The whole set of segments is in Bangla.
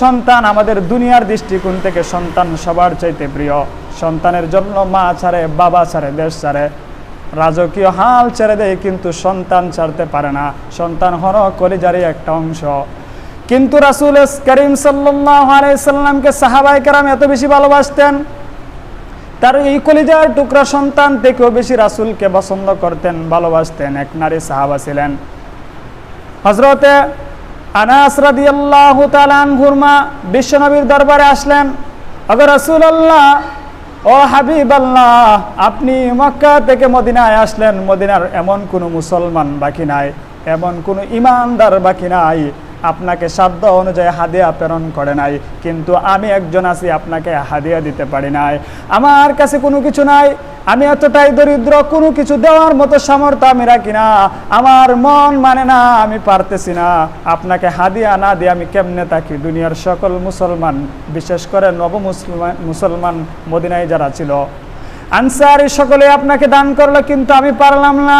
সন্তান আমাদের দুনিয়ার দৃষ্টিকোণ থেকে সন্তান সবার চাইতে প্রিয়। সন্তানের জন্য মা ছাড়ে, বাবা ছাড়ে, দেশ ছাড়ে। রাজকীয় হাল ছেড়ে দেয়, কিন্তু সন্তান ছাড়তে পারে না। সন্তান হল কলিজারই একটা অংশ। কিন্তু রাসুল করিম সাল্লামকে সাহাবাই কারাম এত বেশি ভালোবাসতেন, তার এই কলিজার টুকরা সন্তান থেকেও বেশি রাসুলকে পছন্দ করতেন, ভালোবাসতেন। এক নারী সাহাবা ছিলেন। হজরতে আনাস রাদিয়াল্লাহু তাআলা আনহুর মা বিশ্বনবীর দরবারে আসলেন অগর রাসূলুল্লাহ, ও হাবিব আল্লাহ আপনি মক্কা থেকে মদিনায় আসলেন, মদিনার এমন কোনো মুসলমান বাকি নাই, এমন কোনো ইমানদার বাকি নাই, আপনাকে সাধ্য অনুযায়ী হাদিয়া প্রেরণ করে নাই, কিন্তু আমি একজন আছি, আপনাকে হাদিয়া দিতে পারি নাই, আমার কাছে কোনো কিছু নাই আমি এতটাই দরিদ্র, কোনো কিছু দেওয়ার মতো সামর্থ্য আমি রাখি না। আমার মন মানে না, আমি পারতেছি না। আপনাকে হাদিয়া না দিয়ে আমি কেমনে থাকি? দুনিয়ার সকল মুসলমান, বিশেষ করে নব মুসলমান মুসলমান মদিনায় যারা ছিল। আনসারি সকলে আপনাকে দান করল, কিন্তু আমি পারলাম না।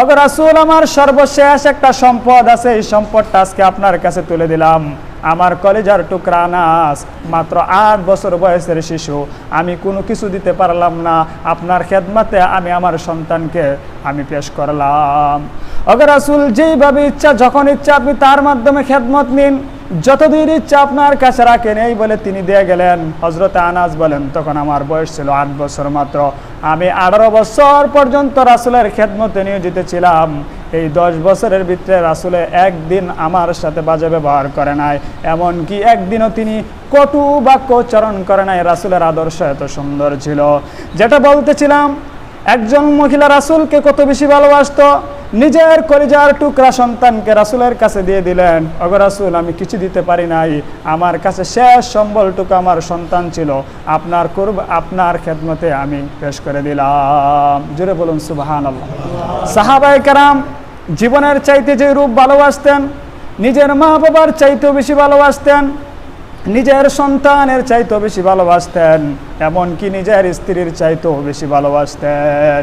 অগ রাসুল, আমার সর্বশেষ একটা সম্পদ আছে, এই সম্পদটা আজকে আপনার কাছে তুলে দিলাম। আমার কলেজার টুকরা আনাস, মাত্র আট বছর বয়সের শিশু। আমি কোনো কিছু দিতে পারলাম না। আপনার খেদমাতে আমি আমার সন্তানকে আমি পেশ করলাম। অগর রাসুল, যেইভাবে ইচ্ছা, যখন ইচ্ছা আপনি তার মাধ্যমে খেদমত নিন। যতদিন ইচ্ছা আপনার কাছে রাখেন, এই বলে তিনি দিয়ে গেলেন। হজরত আনাজ বলেন, তখন আমার বয়স ছিল আট বছর মাত্র। আমি আঠারো বছর পর্যন্ত রাসুলের খেদমতে নিয়োজিত ছিলাম। এই দশ বছরের ভিতরে রাসুলে একদিন আমার সাথে বাজে ব্যবহার করে নাই। এমনকি একদিনও তিনি কটু বাক্য চরণ করে নাই, রাসুলের আদর্শ এত সুন্দর ছিল। যেটা বলতেছিলাম, একজন মহিলা রাসুলকে কত বেশি ভালোবাসত, নিজের কলিজার টুকরা সন্তানকে রাসুলের কাছে দিয়ে দিলেন অগ রাসুল, আমি কিছু দিতে পারি নাই, আমার কাছে শেষ সম্বলটুকু আমার সন্তান ছিল, আপনার করব, আপনার খেদমতে আমি পেশ করে দিলাম। জুড়ে বলুন সুবাহান আল্লাহ সাহাবাই কারাম জীবনের চাইতে যে রূপ ভালোবাসতেন, নিজের মা বাবার চাইতেও বেশি ভালোবাসতেন, নিজের সন্তানের চাইতেও বেশি ভালোবাসতেন, এমনকি নিজের স্ত্রীর চাইতেও বেশি ভালোবাসতেন।